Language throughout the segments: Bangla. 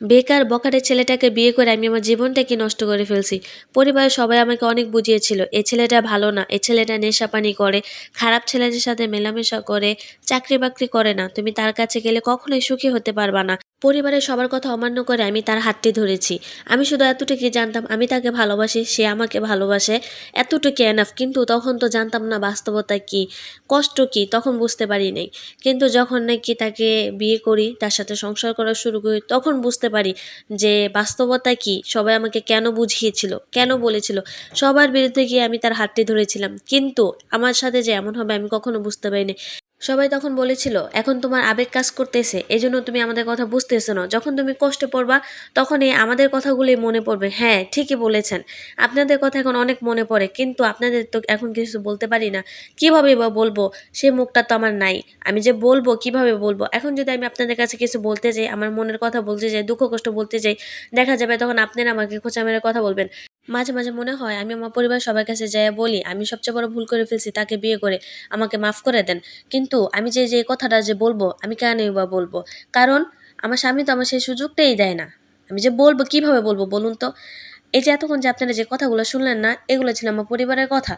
বেকার বখাটে ছেলেটাকে বিয়ে করে আমি আমার জীবনটাকে নষ্ট করে ফেলছি। পরিবারের সবাই আমাকে অনেক বুঝিয়েছিল, এ ছেলেটা ভালো না, এ ছেলেটা নেশাপানি করে, খারাপ ছেলেদের সাথে মেলামেশা করে চাকরি বাকরি করে না, তুমি তার কাছে গেলে কখনোই সুখী হতে পারবা না। পরিবারের সবার কথা অমান্য করে আমি তার হাতটি ধরেছি। আমি শুধু এতটুকুই জানতাম, আমি তাকে ভালোবাসি, সে আমাকে ভালোবাসে এতটুকু এনাফ কিন্তু তখন তো জানতাম না বাস্তবতা কি, কষ্ট কি, তখন বুঝতে পারি নাই। কিন্তু যখন নাকি তাকে বিয়ে করি, তার সাথে সংসার করা শুরু করি, তখন বুঝতে পারি যে বাস্তবতা কি? সবাই আমাকে কেন বুঝিয়েছিল? কেন বলেছিল? সবার বিরুদ্ধে গিয়ে আমি তার হাতটি ধরেছিলাম। কিন্তু আমার সাথে যে এমন হবে আমি কখনো বুঝতে পারিনি। সবাই তখন বলেছিল, এখন তোমার আবেগ কাজ করতেছে এই জন্য তুমি আমাদের কথা বুঝতেছো না। যখন তুমি কষ্টে পড়বা, তখনই আমাদের কথাগুলি মনে পড়বে। হ্যাঁ ঠিকই বলেছেন। আপনাদের কথা এখন অনেক মনে পড়ে, কিন্তু আপনাদের তো এখন কিছু বলতে পারি না। কীভাবে বা বলব? সে মুখটা তো আমার নাই। আমি যে বলব, কীভাবে বলব? এখন যদি আমি আপনাদের কাছে কিছু বলতে যাই, আমার মনের কথা বলতে যাই, দুঃখ কষ্ট বলতে যাই, দেখা যাবে তখন আপনারা আমাকে খোঁচা মেরে কথা বলবেন। মাঝে মাঝে মনে হয় আমি আমার পরিবার সবার কাছে যাই বলি, আমি সবচেয়ে বড় ভুল করে ফেলছি, তাকে বিয়ে করে আমাকে মাফ করে দেন। কিন্তু আমি যে যে কথাটা যে বলব, আমি কেনই বা বলব? কারণ আমার স্বামী তো আমার সেই সুযোগটাই দেয় না। আমি যে বলব, কীভাবে বলব বলুন তো? এই যে এতক্ষণ যে আপনারা যে কথাগুলো শুনলেন না, এগুলো ছিল আমার পরিবারের কথা।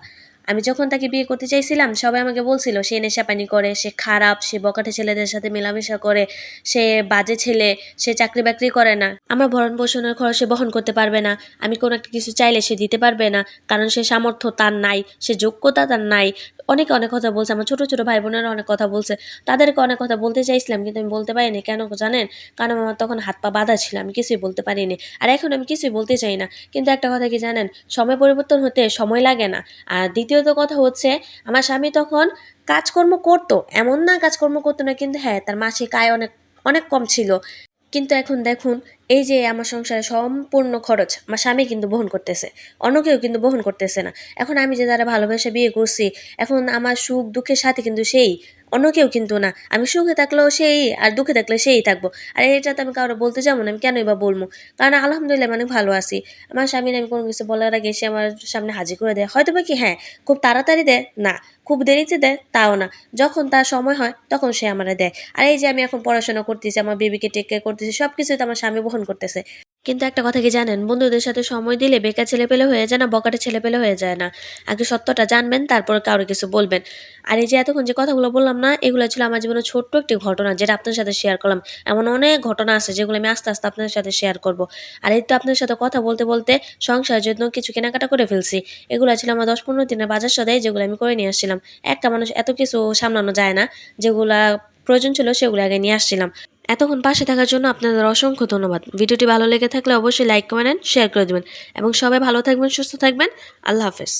আমি যখন তাকে বিয়ে করতে চাইছিলাম, সবাই আমাকে বলছিল, সে নেশা পানি করে, সে খারাপ, সে বকাটে ছেলেদের সাথে মেলামেশা করে, সে বাজে ছেলে, সে চাকরি বাকরি করে না। আমার ভরণ পোষণের খরচ সে বহন করতে পারবে না। আমি কোনো একটা কিছু চাইলে সে দিতে পারবে না, কারণ সে সামর্থ্য তার নাই, সে যোগ্যতা তার নাই। অনেকে অনেক কথা বলছে, আমার ছোটো ছোটো ভাই বোনেরা অনেক কথা বলছে। তাদেরকে অনেক কথা বলতে চাইছিলাম, কিন্তু আমি বলতে পারিনি। কেন জানেন? কারণ আমার তখন হাত পা বাঁধা ছিল, আমি কিছুই বলতে পারিনি। আর এখন আমি কিছুই বলতে চাই না। কিন্তু একটা কথা কি জানেন? সময় পরিবর্তন হতে সময় লাগে না। আর দ্বিতীয়ত কথা হচ্ছে, আমার স্বামী তখন কাজকর্ম করতো, এমন না কাজকর্ম করতো না, কিন্তু হ্যাঁ তার মাসিক আয় অনেক অনেক কম ছিল। কিন্তু এখন দেখুন, এই যে আমার সংসারে সম্পূর্ণ খরচ, আমার স্বামী কিন্তু বহন করতেছে অন্য কেউ কিন্তু বহন করতেছে না। এখন আমি যে দ্বারা ভালোবেসে বিয়ে করছি, এখন আমার সুখ দুঃখের সাথে কিন্তু সেই অন্য কেউ কিন্তু না। আমি সুখে থাকলেও সেই আর দুঃখে থাকলে সেই থাকব। আর এটা তো আমি কারও বলতে যাব না, আমি কেনই বা বলব? কারণ আলহামদুলিল্লাহ মানে ভালো আছি। আমার স্বামীর আমি কোনো কিছু বলার আগে সে আমার সামনে হাজির করে দেয়। হয়তো বা কি হ্যাঁ খুব তাড়াতাড়ি দেয়, না। খুব দেরিতে দেয়, তাও না। যখন তার সময় হয়, তখন সে আমারে দেয়। আর এই যে আমি এখন পড়াশোনা করতেছি, আমার বেবিকে টেক কেয়ার করতেছি সব কিছুই তো আমার স্বামী বহন করতেছে। কিন্তু একটা কথা কি জানেন? বন্ধুদের সাথে সময় দিলে বেকার ছেলে পেলে হয়ে যায় না, বকাটে ছেলে পেলে হয়ে যায় না। আগে সত্যটা জানবেন, তারপর কারও কিছু বলবেন। আর এই যে এতক্ষণ যে কথাগুলো বললাম না, এগুলো ছিল আমার জীবনে ছোট্ট একটি ঘটনা যেটা আপনার সাথে শেয়ার করলাম। এমন অনেক ঘটনা আছে যেগুলো আমি আস্তে আস্তে আপনাদের সাথে শেয়ার করব। আর এই তো আপনার সাথে কথা বলতে বলতে সংসারের জন্য কিছু কেনাকাটা করে ফেলছি। এগুলো ছিল আমার দশ পনেরো দিনের বাজার সদাই যেগুলো আমি করে নিয়ে আসছিলাম। একটা মানুষ এত কিছু সামলানো যায় না, যেগুলা প্রয়োজন ছিল সেগুলো আগে নিয়ে আসছিলাম। এতক্ষণ পাশে থাকার জন্য আপনাদের অসংখ্য ধন্যবাদ। ভিডিওটি ভালো লেগে থাকলে অবশ্যই লাইক কমেন্ট শেয়ার করে দেবেন। এবং সবাই ভালো থাকবেন, সুস্থ থাকবেন। আল্লাহ হাফেজ।